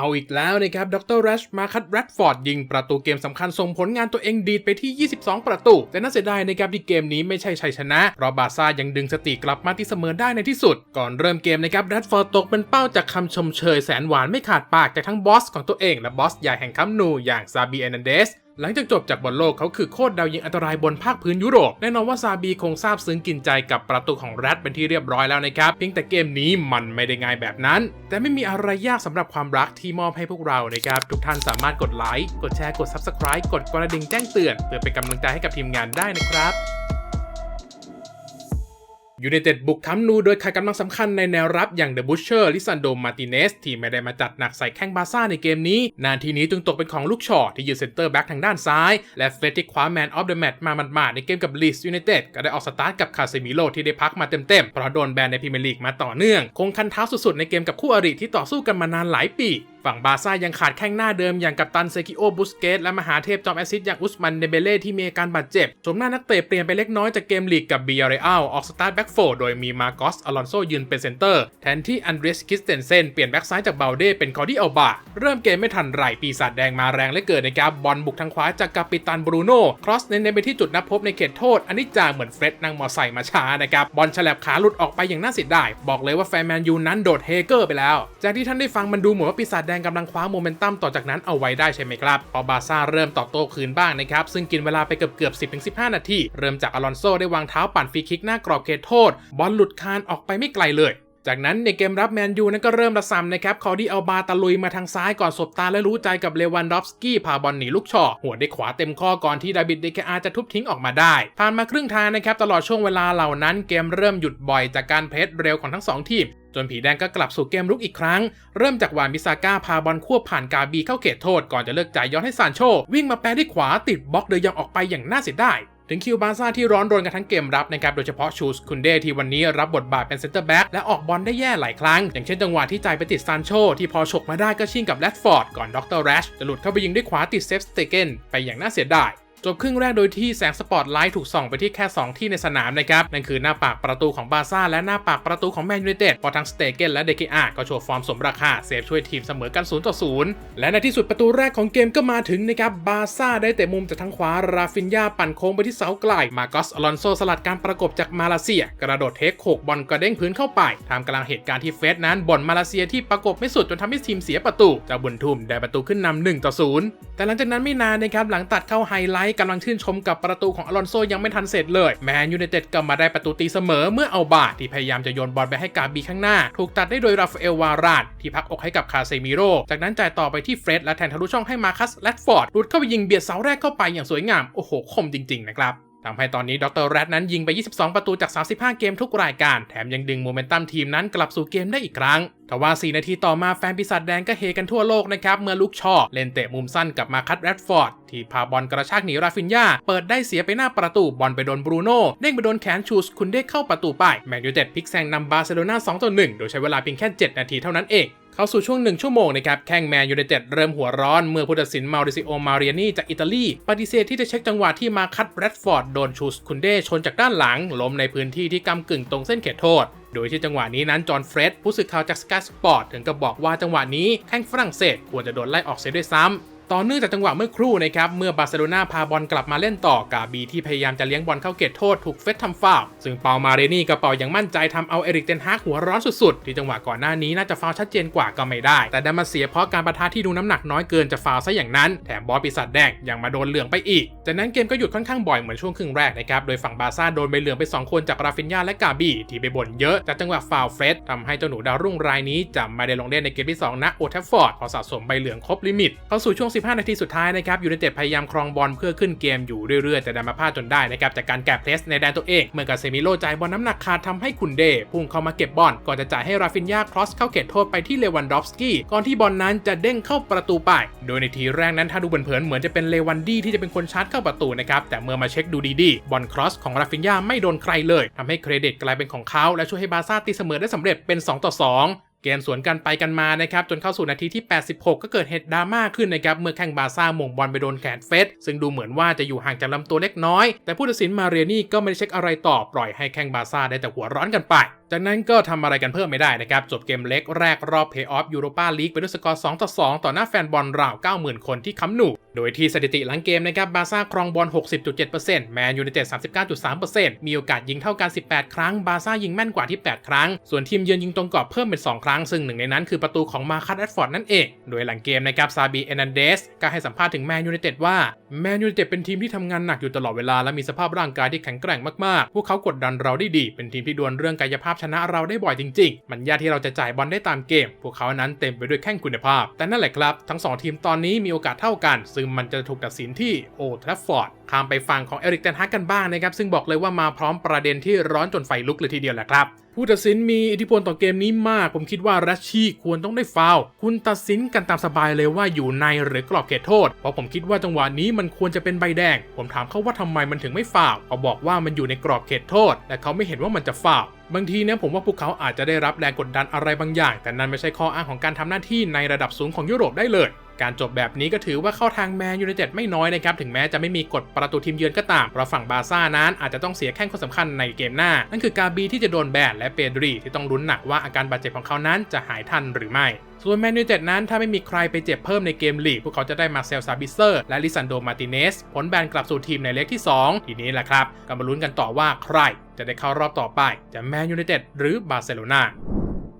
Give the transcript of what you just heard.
เอาอีกแล้วนะครับ ดรแรชมาคัตแรดฟอร์ดยิงประตูเกมสำคัญส่งผลงานตัวเองดีดไปที่ 22 ประตู แต่น่าเสียดายนะครับที่เกมนี้ไม่ใช่ชัยชนะ เพราะบาซ่ายังดึงสติกลับมาที่เสมอได้ในที่สุด ก่อนเริ่มเกมนะครับแรดฟอร์ดตกเป็นเป้าจากคำชมเชยแสนหวานไม่ขาดปากจากทั้งบอสของตัวเองและบอสใหญ่แห่งคัมนูอย่างซาบีเอนันเดส หลังจากจบจากบอลโลกเขาคือโคตรดาวยิงอันตรายบนภาคพื้นยุโรปแน่นอนว่าซาบีคงซาบซึ้งกินใจกับประตูของแรดเป็นที่เรียบร้อยแล้วนะครับเพียงแต่เกมนี้มันไม่ได้ง่ายแบบนั้น แต่ไม่มีอะไรยากสำหรับความรักที่มอบให้พวกเรานะครับทุกท่านสามารถกดไลค์กดแชร์กด Subscribe กดกระดิ่งแจ้งเตือนเพื่อเป็นกำลังใจให้กับทีมงานได้นะครับ ยูไนเต็ดบุกค้ำนูโดยขาดกำลังสำคัญในแนวรับอย่างเดอะบูชเชอร์ลิซันโดมาติเนสที่ไม่ได้มาจัดหนักใส่แข้งบาซ่าในเกมนี้ นาทีนี้จึงตกเป็นของลูกชอที่ยืนเซนเตอร์แบ็กทางด้านซ้าย และเฟรดที่คว้าแมนออฟเดอะแมตช์มาหมาดๆในเกมกับลีสยูไนเต็ดก็ได้ออกสตาร์ทกับคาเซมิโลที่ได้พักมาเต็มๆเพราะโดนแบนในพรีเมียร์ลีกมาต่อเนื่อง คงคันเท้าสุดๆในเกมกับคู่อริที่ต่อสู้กันมานานหลายปี ฝั่งบาซ่ายังขาดแข้งหน้าเดิมอย่างกัปตันเซกิโอบุสเกตและมหาเทพจอมแอซิสอย่างอุสมันเดเบเล่ที่มีอาการบาดเจ็บชมหน้านักเตะเปลี่ยนไปเล็กน้อยจากเกมลีกกับบียร์เรอัลออกสตาร์ทแบ็กโฟโดยมีมาโกสอลอนโซยืนเป็นเซนเตอร์ แทนที่อันเดรสคิสเตนเซนเปลี่ยนแบ็กซ้ายจากเบลเด้เป็นคอร์ดี้อัลบาเริ่มเกมไม่ทันไรปีศาจแดงมาแรงและเกิดในการบอลบุกทางขวาจากกาปิตันบรูโน่ครอสเน้นๆไปที่จุดนับพบในเขตโทษอันนี้จ่าเหมือนเฟร็ดนั่งมอไซค์มาช้านะครับบอลฉลับขาหลุดออกไปอย่างน่าเสียดายบอกเลยว่าแฟนแมนยูนั้นโดดเฮเกอร์ไปแล้ว จากที่ท่านได้ฟังมันดูเหมือนว่าปีศาจดงกำลังคว้าโมเมนตัมต่อจากนั้นเอาไว้ได้ใช่ไหมครับพอบาซ่าเริ่มตอบโต้คืนบ้างนะครับ ซึ่งกินเวลาไปเกือบเกือบ 10-15 นาที เริ่มจากอลอนโซได้วางเท้าปั่นฟรีคิกหน้ากรอบเขตโทษ บอลหลุดคานออกไปไม่ไกลเลย จากนั้นในเกมรับแมนยูนั้นก็เริ่มระซำนะครับคอร์ดี้อัลบาตะลุยมาทางซ้ายก่อนสบตาและรู้ใจกับเลวันดอฟสกี้พาบอลหนีลูกช่อหัวได้ขวาเต็มข้อก่อนที่ดาบิดเดคอาจะทุบทิ้งออกมาได้ ผ่านมาครึ่งทางนะครับตลอดช่วงเวลาเหล่านั้นเกมเริ่มหยุดบ่อยจากการเพรสเร็วของทั้งสองทีมจนผีแดงก็กลับสู่เกมรุกอีกครั้ง เริ่มจากวานบิซาก้าพาบอลควบผ่านกาบีเข้าเขตโทษก่อนจะเลิกจ่ายย้อนให้ซานโช วิ่งมาแปรที่ขวาติดบล็อกเดยองออกไปอย่างน่าเสียดาย ถึงคิวบาซ่าที่ร้อนรนกันทั้งเกมรับนะครับ โดยเฉพาะชูสคุนเดที่วันนี้รับบทบาทเป็นเซนเตอร์แบ็กและออกบอลได้แย่หลายครั้ง อย่างเช่นจังหวะที่จ่ายไปติดซานโชที่พอฉกมาได้ก็ชิงกับแรดฟอร์ดก่อนดรแรชจะหลุดเข้าไปยิงด้วยขวาติดเซฟสเตเกนไปอย่างน่าเสียดาย จบครึ่งแรกโดยที่แสงสปอตไลท์ถูกส่องไปที่แค่ 2 ที่ในสนามนะครับ นั่นคือหน้าปากประตูของบาซ่าและหน้าปากประตูของแมนยูไนเต็ดพอทั้งสเตเกนและเดกอาก็โชว์ฟอร์มสมราคาเซฟช่วยทีมเสมอกัน0ต่อ0และในที่สุดประตูแรกของเกมก็มาถึงนะครับบาซ่าได้แต่มุมจากทางขวาราฟินยาปั่นโค้งไปที่เสาไกลมาโกสอลอนโซสลัดการประกบจากมาเลเซีย กระโดดเทคโขกบอลกระเด้งพื้นเข้าไปทำกำลังเหตุการณ์ที่เฟสนั้นบอลมาเลเซียที่ประกบไม่สุดจนทำให้ทีมเสียประตูเจ้าบุญทุ่มได้ประตูขึ้นนำ1ต่อ0แต่หลังจากนั้นไม่นานนะครับหลังตัดเข้าไฮไลท์กำลังชื่นชมกับประตูของอลอนโซยังไม่ทันเสร็จเลยแมนยูไนเต็ดก็มาได้ประตูตีเสมอเมื่อเอาบาที่พยายามจะโยนบอลไปให้กาบีข้างหน้า ถูกตัดได้โดยราฟาเอลวาราดที่พักอกให้กับคาเซมิโรจากนั้นจ่ายต่อไปที่เฟร็ดและแทงทะลุช่องให้มาคัสแลดฟอร์ดหลุดเข้าไปยิงเบียดเสาแรกเข้าไปอย่างสวยงามโอ้โหคมจริงๆนะครับ ทำให้ตอนนี้ดรแรดนั้นยิงไป 22 ประตูจาก 35 เกมทุกรายการ แถมยังดึงโมเมนตัมทีมนั้นกลับสู่เกมได้อีกครั้งทว่า 4 นาทีต่อมาแฟนปีศาจแดงก็เฮกันทั่วโลกนะครับ เมื่อลูกชอเล่นเตะมุมสั้นกับมาคัตแรดฟอร์ด ที่พาบอลกระชากหนีราฟินยาเปิดได้เสียไปหน้าประตูบอลไปโดนบรูโน่เด้งไปโดนแขนชูสคุณได้เข้าประตูไปแมนยูเต็ดพลิกแซงนำบาร์เซโลนา2ต่อ1โดยใช้เวลาเพียงแค่ 7 นาทีเท่านั้นเอง เข้าสู่ช่วงหนึ่งชั่วโมงนะครับแข่งแมนยูไนเต็ดเริ่มหัวร้อนเมื่อผู้ตัดสินมาริซิโอ มาเรียนีจากอิตาลี ปฏิเสธที่จะเช็คจังหวะที่มาคัตแรดฟอร์ดโดนชูสคุนเดชนจากด้านหลังล้มในพื้นที่ที่กำกึ่งตรงเส้นเขตโทษโดยที่จังหวะนี้นั้นจอห์นเฟรดผู้สื่อข่าวจากสกายสปอร์ตถึงกับบอกว่าจังหวะนี้แข้งฝรั่งเศสควรจะโดนไล่ออกเสียด้วยซ้ำ ต่อเนื่องจากจังหวะเมื่อครู่นะครับเมื่อบาร์เซโลนาพาบอลกลับมาเล่นต่อกาบีที่พยายามจะเลี้ยงบอลเข้าเขตโทษถูกเฟสทำฟาวซึ่งเปามาเรนี่ก็เป่าอย่างมั่นใจทำเอาเอริกเทนฮากหัวร้อนสุดๆ ที่จังหวะก่อนหน้านี้น่าจะฟาวชัดเจนกว่าก็ไม่ได้ แต่ดันมาเสียเพราะการประทะที่ดูน้ำหนักน้อยเกินจะฟาวซะอย่างนั้นแถมบอสปีศาจแดงยังมาโดนเหลืองไปอีก จากนั้นเกมก็หยุดค่อนข้างบ่อยเหมือนช่วงครึ่งแรกนะครับโดยฝั่งบาซ่าโดนใบเหลืองไปสองคนจากราฟินยาและกาบีที่ไปบ่นเยอะจากจังหวะฟาวเฟสทำให้เจ้าหนูดาวรุ่งรายนี้จะไม่ได้ลงเล่นในเกมที่สองณโอทัฟฟอร์ดพอสะสมใบเหลืองครบลิมิตเข้าสู่ช่วง15 นาทีสุดท้ายนะครับยูไนเต็ดพยายามครองบอลเพื่อขึ้นเกมอยู่เรื่อยๆ แต่ดันมาพลาดจนได้นะครับจากการแกะเพรสในแดนตัวเองเมื่อกาเซมิโลจ่ายบอลน้ำหนักขาดทำให้คุนเดพุ่งเข้ามาเก็บบอลก่อนจะจ่ายให้ราฟินยาครอสเข้าเขตโทษไปที่เลวันดอฟสกี้ก่อนที่บอลนั้นจะเด้งเข้าประตูไป โดยในทีแรกนั้นถ้าดูเผินๆเหมือนจะเป็นเลวันดี้ที่จะเป็นคนชาร์จเข้าประตูนะครับแต่เมื่อมาเช็คดูดีๆบอลครอสของราฟินยาไม่โดนใครเลยทำให้เครดิตกลายเป็นของเขาและช่วยให้บาซ่าตีเสมอได้สำเร็จเป็น 2 ต่อ 2 เกมสวนกันไปกันมานะครับจนเข้าสู่นาทีที่ 86 ก็เกิดเหตุดราม่าขึ้นนะครับเมื่อแข้งบาซ่าหม่งบอลไปโดนแขนเฟสซึ่งดูเหมือนว่าจะอยู่ห่างจากลำตัวเล็กน้อย แต่ผู้ตัดสินมาเรียนี่ก็ไม่ได้เช็คอะไรต่อปล่อยให้แข้งบาซ่าได้แต่หัวร้อนกันไป จากนั้นก็ทำอะไรกันเพิ่มไม่ได้นะครับจบเกมเล็กแรกรอบเพย์ออฟยูโรปาลีกไปด้วยสกอร์2ต่อ2ต่อหน้าแฟนบอลราว 90,000 คนที่ค้ำหนูโดยที่สถิติหลังเกมนะครับบาร์ซ่าครองบอล 60.7%แมนยูไนเต็ด39.3%มีโอกาสยิงเท่ากัน 18 ครั้ง บาร์ซ่ายิงแม่นกว่าที่ 8 ครั้ง ส่วนทีมเยือนยิงตรงกรอบเพิ่มเป็น 2 ครั้ง ซึ่งหนึ่งในนั้นคือประตูของมาคัสแอดฟอร์ดนั่นเอง โดยหลังเกมนะครับซาบีเอนันเดสก็ให้สัมภาษณ์ถึงแมนยูไนเต็ดว่าแมนยูไนเต็ดเป็นทีมที่ทำงานหนักอยู่ตลอดเวลาและมีสภาพร่างกายที่แข็งแกร่งมากๆ พวกเขากดดันเราได้ดี เป็นทีมที่ดวลเรื่องกายภาพชนะเราได้บ่อยจริง ๆ มันยากที่เราจะจ่ายบอลได้ตามเกม พวกเขานั้นเต็มไปด้วยแข้งคุณภาพ แต่นั่นแหละครับทั้งสองทีมตอนนี้มีโอกาสเท่ากันซงมันจะถูกตัดสินที่โอทราฟฟอร์ดข้ามไปฟังของเอริกเทนฮากกันบ้างนะครับ ซึ่งบอกเลยว่ามาพร้อมประเด็นที่ร้อนจนไฟลุกเลยทีเดียวแหละครับ ผู้ตัดสินมีอิทธิพลต่อเกมนี้มาก ผมคิดว่ารัชชี่ควรต้องได้ฟาวคุณตัดสินกันตามสบายเลยว่าอยู่ในหรือกรอบเขตโทษ เพราะผมคิดว่าจังหวะนี้มันควรจะเป็นใบแดง ผมถามเขาว่าทำไมมันถึงไม่ฟาวเขาบอกว่ามันอยู่ในกรอบเขตโทษแต่เขาไม่เห็นว่ามันจะฟาวบางทีเนี่ยผมว่าพวกเขาอาจจะได้รับแรงกดดันอะไรบางอย่าง แต่นั่นไม่ใช่ข้ออ้างของการทำหน้าที่ในระดับสูงของยุโรปได้เลย การจบแบบนี้ก็ถือว่าเข้าทางแมนยูไนเต็ดไม่น้อยนะครับ ถึงแม้จะไม่มีกฎประตูทีมเยือนก็ตามเพราะฝั่งบาร์ซ่านั้นอาจจะต้องเสียแข้งคนสำคัญในเกมหน้า นั่นคือกาบีที่จะโดนแบนและเปดรีที่ต้องลุ้นหนักว่าอาการบาดเจ็บของเขานั้นจะหายทันหรือไม่ส่วนแมนยูเต็ดนั้นถ้าไม่มีใครไปเจ็บเพิ่มในเกมลีก พวกเขาจะได้มาเซลซาบิเซอร์ และลิซันโดมาติเนส ผลแบนกลับสู่ทีมในเล็กที่ 2 ทีนี้แหละครับก็มาลุ้นกันต่อว่าใครจะได้เข้ารอบต่อไป จะแมนยูไนเต็ดหรือบาร์เซโลนา